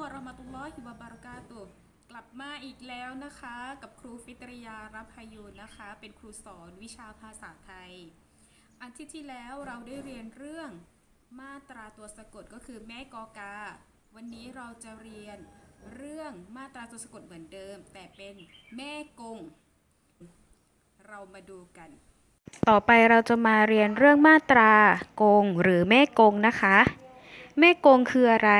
วะเราะมะตุลลอฮิวะบารากาตุกลับมาอีกแล้วนะคะ กับครูฟิตริยารับพายุนะคะ เป็นครูสอนวิชาภาษาไทย อาทิตย์ที่แล้วเราได้เรียนเรื่องมาตราตัวสะกดก็คือแม่กอกา วันนี้เราจะเรียนเรื่องมาตราตัวสะกดเหมือนเดิม แต่เป็นแม่กง เรามาดูกัน ต่อไปเราจะมาเรียนเรื่องมาตรากงหรือแม่กงนะคะ แม่กงคืออะไร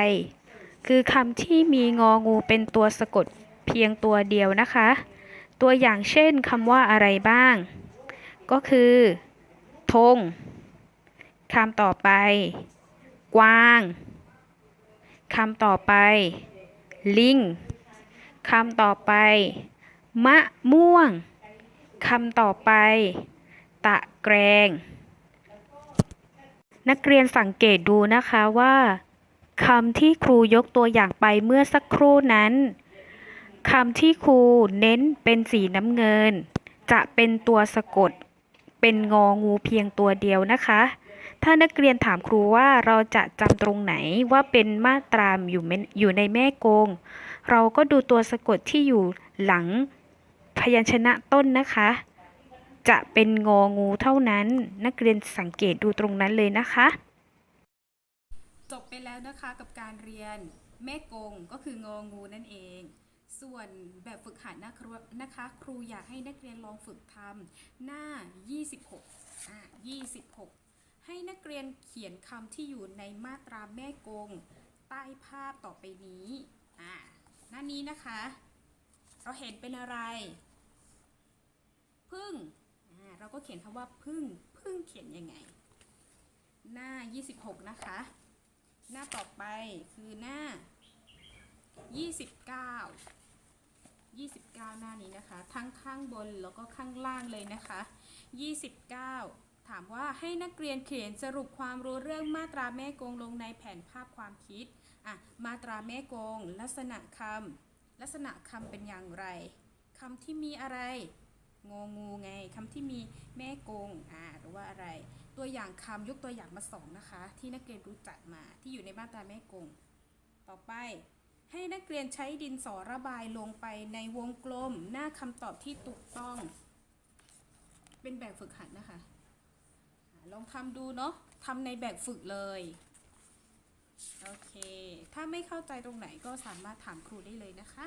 คือคำที่มีงองูเป็นตัวสะกดเพียงตัวเดียวนะคะ ตัวอย่างเช่นคำว่าอะไรบ้าง ก็คือธงคำต่อไป กวางคำต่อไป ลิงคำต่อไป มะม่วงคำต่อไป ตะแกรง นักเรียนสังเกตดูนะคะว่า คำที่ครูยกตัวอย่างไปเมื่อสักครู่นั้นคำที่ครูเน้นเป็นสีน้ำเงิน จะเป็นตัวสะกด เป็นงองูเพียงตัวเดียวนะคะ ถ้านักเรียนถามครูว่าเราจะจำตรงไหนว่าเป็นมาตรามอยู่อยู่ในแม่กง เราก็ดูตัวสะกดที่อยู่หลังพยัญชนะต้นนะคะ จะเป็นงองูเท่านั้น นักเรียนสังเกตดูตรงนั้นเลยนะคะ จบไปแล้วนะคะกับการเรียนแม่กงก็คืององูนั่นเอง ส่วนแบบฝึกหัดนะคะนะคะ ครูอยากให้นักเรียนลองฝึกทำหน้า 26อะ26 ให้นักเรียนเขียนคำที่อยู่ในมาตราแม่กง ใต้ภาพต่อไปนี้อะหน้านี้นะคะ เราเห็นเป็นอะไร พึ่งอ่าเราก็เขียนคำว่าพึ่งพึ่งเขียนยังไง หน้า 26 นะคะ หน้าต่อไปคือหน้า 29 29 หน้านี้นะคะ ทั้งข้างบนแล้วก็ข้างล่างเลยนะคะ 29 ถามว่าให้นักเรียนเขียนสรุปความรู้เรื่องมาตราแม่กงลงในแผนภาพความคิดอะมาตราแม่กง ลักษณะคำลักษณะคำเป็นอย่างไรคำที่มีอะไร งองูไงคำที่มีแม่กงอ่าหรือว่าอะไร ตัวอย่างคำยกตัวอย่างมาสองนะคะ ที่นักเรียนรู้จักมาที่อยู่ในมาตราแม่กง ต่อไป ให้นักเรียนใช้ดินสอระบายลงไปในวงกลม หน้าคำตอบที่ถูกต้อง เป็นแบบฝึกหัดนะคะลองทำดูเนาะทำในแบบฝึกเลยโอเค ถ้าไม่เข้าใจตรงไหนก็สามารถถามครูได้เลยนะคะ